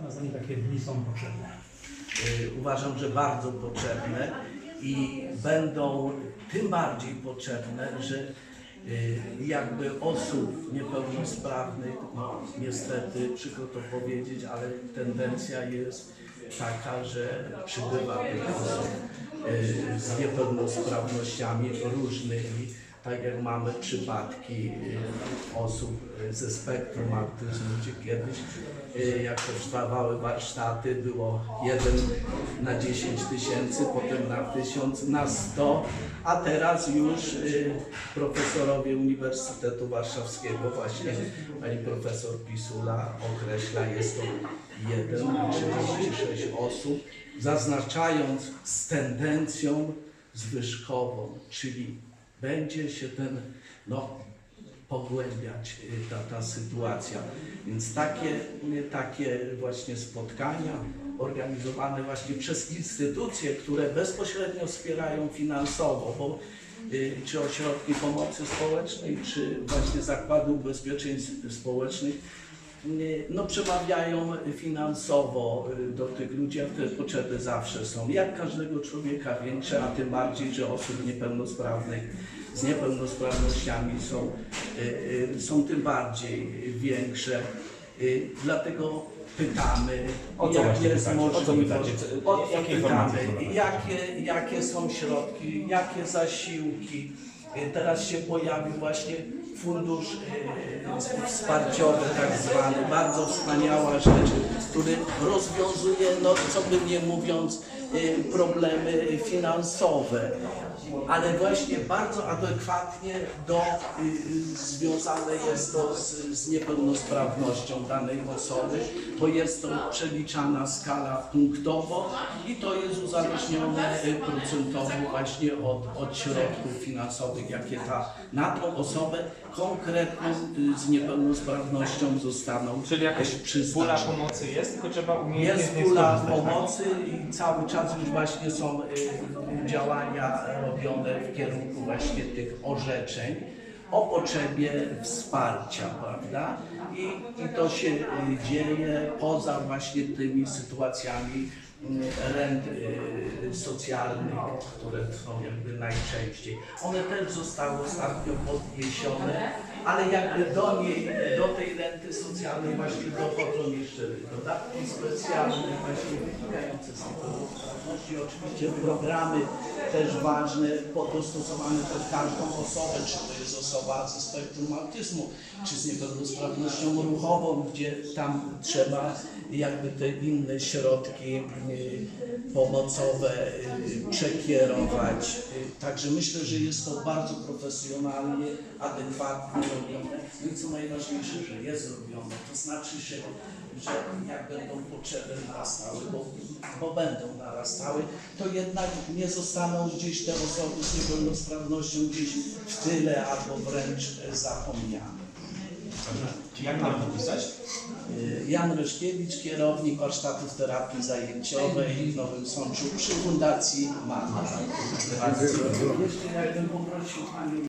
Pana zdaniem takie dni są potrzebne? Y, Uważam, że bardzo potrzebne i będą tym bardziej potrzebne, że y, jakby osób niepełnosprawnych, no niestety przykro to powiedzieć, ale tendencja jest taka, że przybywa tych osób y, z niepełnosprawnościami różnymi, tak jak mamy przypadki y, osób y, ze spektrum autyzmu, gdzie kiedyś y, jak powstawały warsztaty było jeden na 10 tysięcy, potem na 1000, na 100, a teraz już profesorowie Uniwersytetu Warszawskiego, właśnie pani profesor Pisula określa, jest to jeden na 36 osób, zaznaczając z tendencją zwyżkową, czyli będzie się ten no, pogłębiać y, ta, ta sytuacja. Więc takie, y, takie właśnie spotkania organizowane właśnie przez instytucje, które bezpośrednio wspierają finansowo, bo y, czy ośrodki pomocy społecznej, czy właśnie zakłady ubezpieczeń społecznych, no przemawiają finansowo y, do tych ludzi, a te potrzeby zawsze są. Jak każdego człowieka większe, a tym bardziej, że osób niepełnosprawnych z niepełnosprawnościami są, y, y, są tym bardziej większe. Y, Dlatego pytamy, O co właśnie jest pytacie? O co Jakie pytamy, jakie, jakie są środki, jakie zasiłki. Y, Teraz się pojawił właśnie fundusz y, wsparciowy tak zwany, bardzo wspaniała rzecz, który rozwiązuje, no co by nie mówiąc, problemy finansowe, ale właśnie bardzo adekwatnie do, y, y, związane jest to z, z niepełnosprawnością danej osoby, bo jest to przeliczana skala punktowo i to jest uzależnione y, procentowo właśnie od, od środków finansowych, jakie ta, na tą osobę konkretną y, z niepełnosprawnością zostaną Czyli jakaś y, pula pomocy jest, tylko trzeba umiejętnie Jest pula tak? pomocy i cały czas już właśnie są y, działania robione w kierunku właśnie tych orzeczeń o potrzebie wsparcia, prawda? I, i to się y, dzieje poza właśnie tymi sytuacjami y, rent y, socjalnych, które są jakby najczęściej. One też zostały ostatnio podniesione, ale jakby do niej, do tej renty socjalnej właśnie dochodzą jeszcze dodatki specjalne właśnie wynikające z niepełnosprawności. Oczywiście programy też ważne, dostosowane pod każdą osobę, czy to jest osoba ze spektrum autyzmu, czy z niepełnosprawnością ruchową, gdzie tam trzeba jakby te inne środki pomocowe y, przekierować. Y, Także myślę, że jest to bardzo profesjonalnie, adekwatnie robione. No i co najważniejsze, że jest robione. To znaczy, że, że jak będą potrzeby narastały, bo, bo będą narastały, to jednak nie zostaną gdzieś te osoby z niepełnosprawnością gdzieś w tyle albo wręcz e, zapomniane. Jak mam napisać? Y, Jan Ryszkiewicz, kierownik warsztatów terapii zajęciowej w Nowym Sączu przy Fundacji Mama. Jeszcze jakbym poprosił Panią